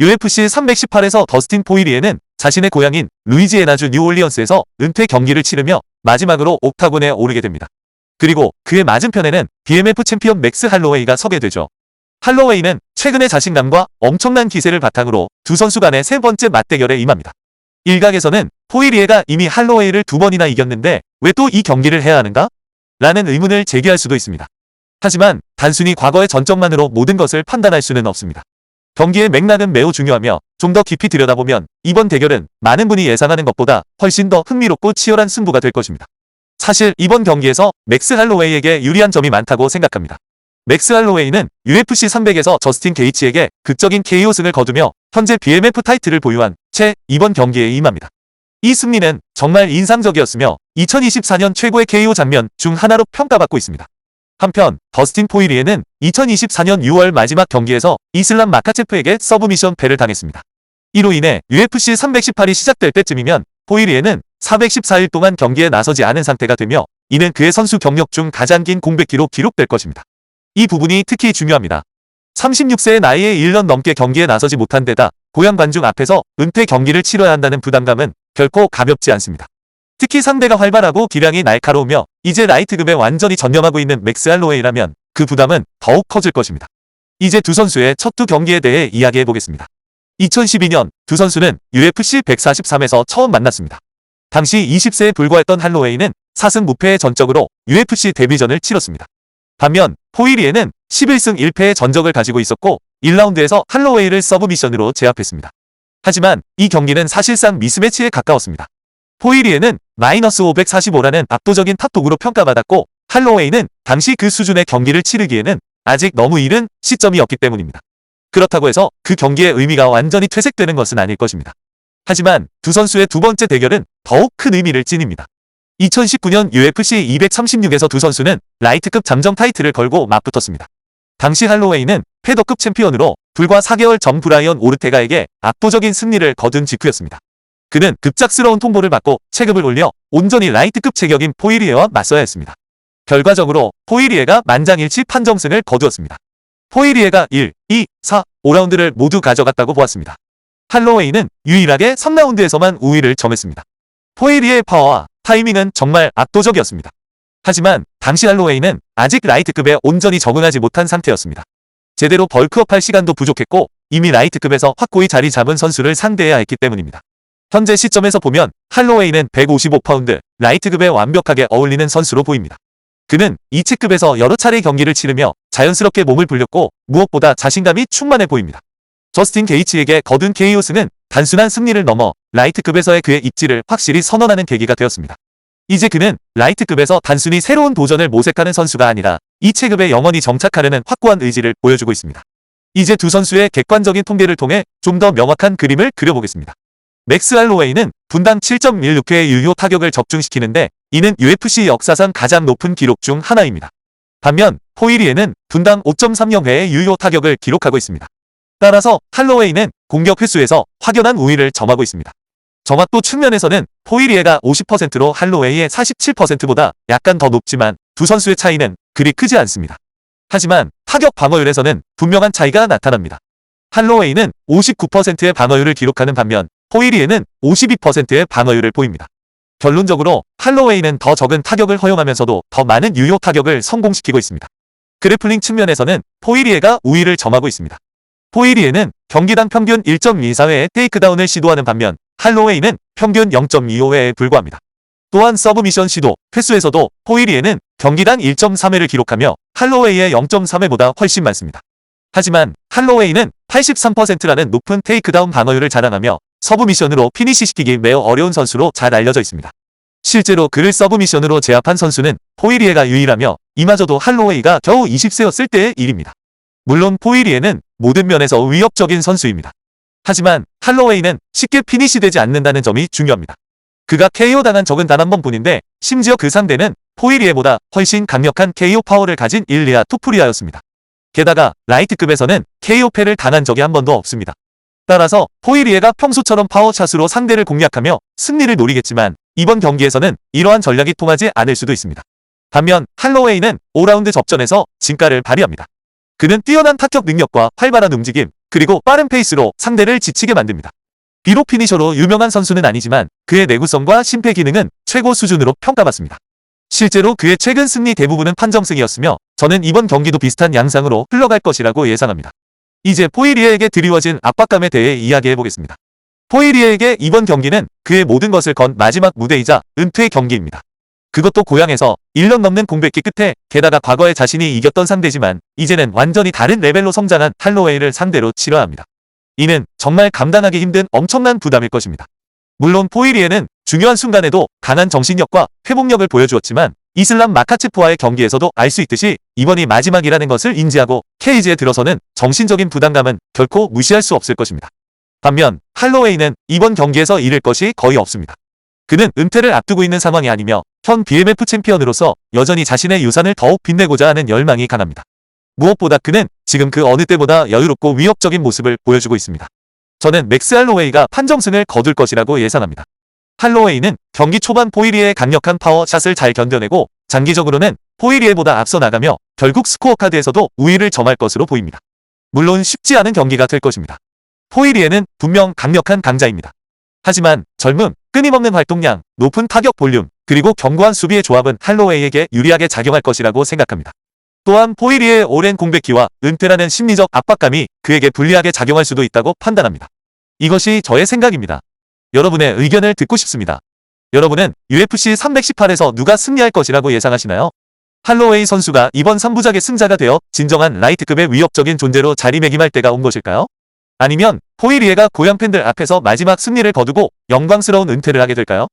UFC 318에서 더스틴 포이리에는 자신의 고향인 루이지애나주 뉴올리언스에서 은퇴 경기를 치르며 마지막으로 옥타곤에 오르게 됩니다. 그리고 그의 맞은편에는 BMF 챔피언 맥스 할로웨이가 서게 되죠. 할로웨이는 최근의 자신감과 엄청난 기세를 바탕으로 두 선수 간의 세 번째 맞대결에 임합니다. 일각에서는 포이리에가 이미 할로웨이를 두 번이나 이겼는데 왜 또 이 경기를 해야 하는가? 라는 의문을 제기할 수도 있습니다. 하지만 단순히 과거의 전적만으로 모든 것을 판단할 수는 없습니다. 경기의 맥락은 매우 중요하며 좀 더 깊이 들여다보면 이번 대결은 많은 분이 예상하는 것보다 훨씬 더 흥미롭고 치열한 승부가 될 것입니다. 사실 이번 경기에서 맥스 할로웨이에게 유리한 점이 많다고 생각합니다. 맥스 할로웨이는 UFC 300에서 저스틴 게이치에게 극적인 KO 승을 거두며 현재 BMF 타이틀을 보유한 채 이번 경기에 임합니다. 이 승리는 정말 인상적이었으며 2024년 최고의 KO 장면 중 하나로 평가받고 있습니다. 한편 더스틴 포이리에는 2024년 6월 마지막 경기에서 이슬람 마카체프에게 서브미션 패를 당했습니다. 이로 인해 UFC 318이 시작될 때쯤이면 포이리에는 414일 동안 경기에 나서지 않은 상태가 되며 이는 그의 선수 경력 중 가장 긴 공백기로 기록될 것입니다. 이 부분이 특히 중요합니다. 36세의 나이에 1년 넘게 경기에 나서지 못한 데다 고향 관중 앞에서 은퇴 경기를 치러야 한다는 부담감은 결코 가볍지 않습니다. 특히 상대가 활발하고 기량이 날카로우며 이제 라이트급에 완전히 전념하고 있는 맥스 할로웨이라면 그 부담은 더욱 커질 것입니다. 이제 두 선수의 첫 두 경기에 대해 이야기해 보겠습니다. 2012년 두 선수는 UFC 143에서 처음 만났습니다. 당시 20세에 불과했던 할로웨이는 4승 무패의 전적으로 UFC 데뷔전을 치렀습니다. 반면 포이리에는 11승 1패의 전적을 가지고 있었고 1라운드에서 할로웨이를 서브미션으로 제압했습니다. 하지만 이 경기는 사실상 미스매치에 가까웠습니다. 포이리에는 마이너스 545라는 압도적인 탑독으로 평가받았고 할로웨이는 당시 그 수준의 경기를 치르기에는 아직 너무 이른 시점이었기 때문입니다. 그렇다고 해서 그 경기의 의미가 완전히 퇴색되는 것은 아닐 것입니다. 하지만 두 선수의 두 번째 대결은 더욱 큰 의미를 지닙니다. 2019년 UFC 236에서 두 선수는 라이트급 잠정 타이틀을 걸고 맞붙었습니다. 당시 할로웨이는 패더급 챔피언으로 불과 4개월 전 브라이언 오르테가에게 압도적인 승리를 거둔 직후였습니다. 그는 급작스러운 통보를 받고 체급을 올려 온전히 라이트급 체격인 포이리에와 맞서야 했습니다. 결과적으로 포이리에가 만장일치 판정승을 거두었습니다. 포이리에가 1, 2, 4, 5라운드를 모두 가져갔다고 보았습니다. 할로웨이는 유일하게 3라운드에서만 우위를 점했습니다. 포이리의 파워와 타이밍은 정말 압도적이었습니다. 하지만 당시 할로웨이는 아직 라이트급에 온전히 적응하지 못한 상태였습니다. 제대로 벌크업할 시간도 부족했고 이미 라이트급에서 확고히 자리 잡은 선수를 상대해야 했기 때문입니다. 현재 시점에서 보면 할로웨이는 155파운드 라이트급에 완벽하게 어울리는 선수로 보입니다. 그는 이 체급에서 여러 차례 경기를 치르며 자연스럽게 몸을 불렸고 무엇보다 자신감이 충만해 보입니다. 저스틴 게이치에게 거둔 승은 단순한 승리를 넘어 라이트급에서의 그의 입지를 확실히 선언하는 계기가 되었습니다. 이제 그는 라이트급에서 단순히 새로운 도전을 모색하는 선수가 아니라 이 체급에 영원히 정착하려는 확고한 의지를 보여주고 있습니다. 이제 두 선수의 객관적인 통계를 통해 좀 더 명확한 그림을 그려보겠습니다. 맥스 할로웨이는 분당 7.16회의 유효 타격을 적중시키는데 이는 UFC 역사상 가장 높은 기록 중 하나입니다. 반면 포이리에는 분당 5.30회의 유효 타격을 기록하고 있습니다. 따라서 할로웨이는 공격 횟수에서 확연한 우위를 점하고 있습니다. 정확도 측면에서는 포이리에가 50%로 할로웨이의 47%보다 약간 더 높지만 두 선수의 차이는 그리 크지 않습니다. 하지만 타격 방어율에서는 분명한 차이가 나타납니다. 할로웨이는 59%의 방어율을 기록하는 반면 포이리에는 52%의 방어율을 보입니다. 결론적으로 할로웨이는 더 적은 타격을 허용하면서도 더 많은 유효 타격을 성공시키고 있습니다. 그래플링 측면에서는 포이리에가 우위를 점하고 있습니다. 포이리에는 경기당 평균 1.24회의 테이크다운을 시도하는 반면 할로웨이는 평균 0.25회에 불과합니다. 또한 서브미션 시도, 횟수에서도 포이리에는 경기당 1.3회를 기록하며 할로웨이의 0.3회보다 훨씬 많습니다. 하지만 할로웨이는 83%라는 높은 테이크다운 방어율을 자랑하며 서브 미션으로 피니시시키기 매우 어려운 선수로 잘 알려져 있습니다. 실제로 그를 서브 미션으로 제압한 선수는 포이리에가 유일하며 이마저도 할로웨이가 겨우 20세였을 때의 일입니다. 물론 포이리에는 모든 면에서 위협적인 선수입니다. 하지만 할로웨이는 쉽게 피니시 되지 않는다는 점이 중요합니다. 그가 KO 당한 적은 단 한 번뿐인데 심지어 그 상대는 포이리에보다 훨씬 강력한 KO 파워를 가진 일리아 투프리아였습니다. 게다가 라이트급에서는 KO패를 당한 적이 한 번도 없습니다. 따라서 포이리에가 평소처럼 파워샷으로 상대를 공략하며 승리를 노리겠지만 이번 경기에서는 이러한 전략이 통하지 않을 수도 있습니다. 반면 할로웨이는 5라운드 접전에서 진가를 발휘합니다. 그는 뛰어난 타격 능력과 활발한 움직임, 그리고 빠른 페이스로 상대를 지치게 만듭니다. 비록 피니셔로 유명한 선수는 아니지만 그의 내구성과 심폐 기능은 최고 수준으로 평가받습니다. 실제로 그의 최근 승리 대부분은 판정승이었으며 저는 이번 경기도 비슷한 양상으로 흘러갈 것이라고 예상합니다. 이제 포이리에에게 드리워진 압박감에 대해 이야기해보겠습니다. 포이리에에게 이번 경기는 그의 모든 것을 건 마지막 무대이자 은퇴 경기입니다. 그것도 고향에서 1년 넘는 공백기 끝에 게다가 과거에 자신이 이겼던 상대지만 이제는 완전히 다른 레벨로 성장한 할로웨이를 상대로 치러야 합니다. 이는 정말 감당하기 힘든 엄청난 부담일 것입니다. 물론 포이리에는 중요한 순간에도 강한 정신력과 회복력을 보여주었지만 이슬람 마카체프와의 경기에서도 알 수 있듯이 이번이 마지막이라는 것을 인지하고 케이지에 들어서는 정신적인 부담감은 결코 무시할 수 없을 것입니다. 반면 할로웨이는 이번 경기에서 잃을 것이 거의 없습니다. 그는 은퇴를 앞두고 있는 상황이 아니며 현 BMF 챔피언으로서 여전히 자신의 유산을 더욱 빛내고자 하는 열망이 강합니다. 무엇보다 그는 지금 그 어느 때보다 여유롭고 위협적인 모습을 보여주고 있습니다. 저는 맥스 할로웨이가 판정승을 거둘 것이라고 예상합니다. 할로웨이는 경기 초반 포이리의 강력한 파워샷을 잘 견뎌내고 장기적으로는 포이리에보다 앞서 나가며 결국 스코어 카드에서도 우위를 점할 것으로 보입니다. 물론 쉽지 않은 경기가 될 것입니다. 포이리에는 분명 강력한 강자입니다. 하지만 젊음, 끊임없는 활동량, 높은 타격 볼륨, 그리고 견고한 수비의 조합은 할로웨이에게 유리하게 작용할 것이라고 생각합니다. 또한 포이리의 오랜 공백기와 은퇴라는 심리적 압박감이 그에게 불리하게 작용할 수도 있다고 판단합니다. 이것이 저의 생각입니다. 여러분의 의견을 듣고 싶습니다. 여러분은 UFC 318에서 누가 승리할 것이라고 예상하시나요? 할로웨이 선수가 이번 3부작의 승자가 되어 진정한 라이트급의 위협적인 존재로 자리매김할 때가 온 것일까요? 아니면 포이리에가 고향 팬들 앞에서 마지막 승리를 거두고 영광스러운 은퇴를 하게 될까요?